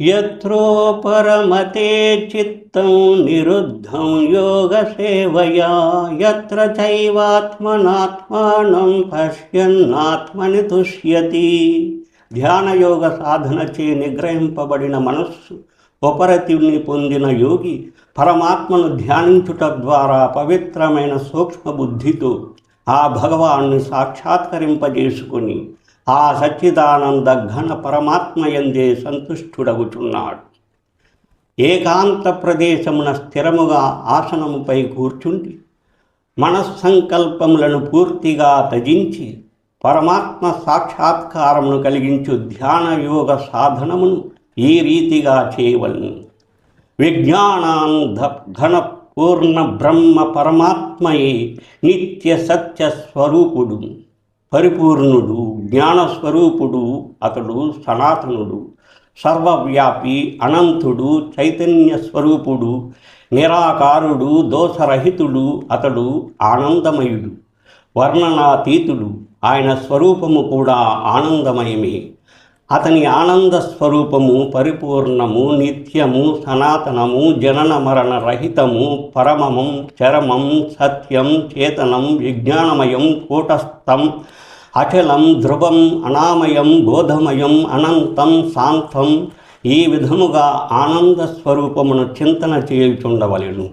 यत्रो परमते चित्तं निरुद्धं योगसेवया यत्र చైవాత్మనాత్మానం పశ్యన్నాత్మని తుష్యతి ధ్యానయోగ సాధనచే నిగ్రహింపబడిన మనస్సు ఉపరతిని పొందిన యోగి పరమాత్మను ధ్యానించుట ద్వారా పవిత్రమైన సూక్ష్మ బుద్ధితో ఆ భగవాన్ని సాక్షాత్కరింపజేసుకుని ఆ సచ్చిదానంద ఘన పరమాత్మయందే సంతుష్టుడగుచున్నాడు. ఏకాంత ప్రదేశమున స్థిరముగా ఆసనముపై కూర్చుండి మనస్సంకల్పములను పూర్తిగా తజించి పరమాత్మ సాక్షాత్కారమును కలిగించు ధ్యాన యోగ సాధనమును ఈ రీతిగా చేయవలను. విజ్ఞానాంధ ఘన పూర్ణ బ్రహ్మ పరమాత్మయే నిత్య సత్య స్వరూపుడు. పరిపూర్ణుడు జ్ఞానస్వరూపుడు అతడు సనాతనుడు సర్వవ్యాపి అనంతుడు చైతన్య స్వరూపుడు నిరాకారుడు దోషరహితుడు అతడు ఆనందమయుడు వర్ణనాతీతుడు. ఆయన స్వరూపము కూడా ఆనందమయమే. అతని ఆనంద స్వరూపము పరిపూర్ణము నిత్యము సనాతనము జనన మరణ రహితము పరమమం చరమం సత్యం చేతనం విజ్ఞానమయం కూటస్థం అచలం ధ్రువం అనామయం బోధమయం అనంతం శాంతం. ఈ విధముగా ఆనంద స్వరూపమును చింతన చేయుచుండవలెను.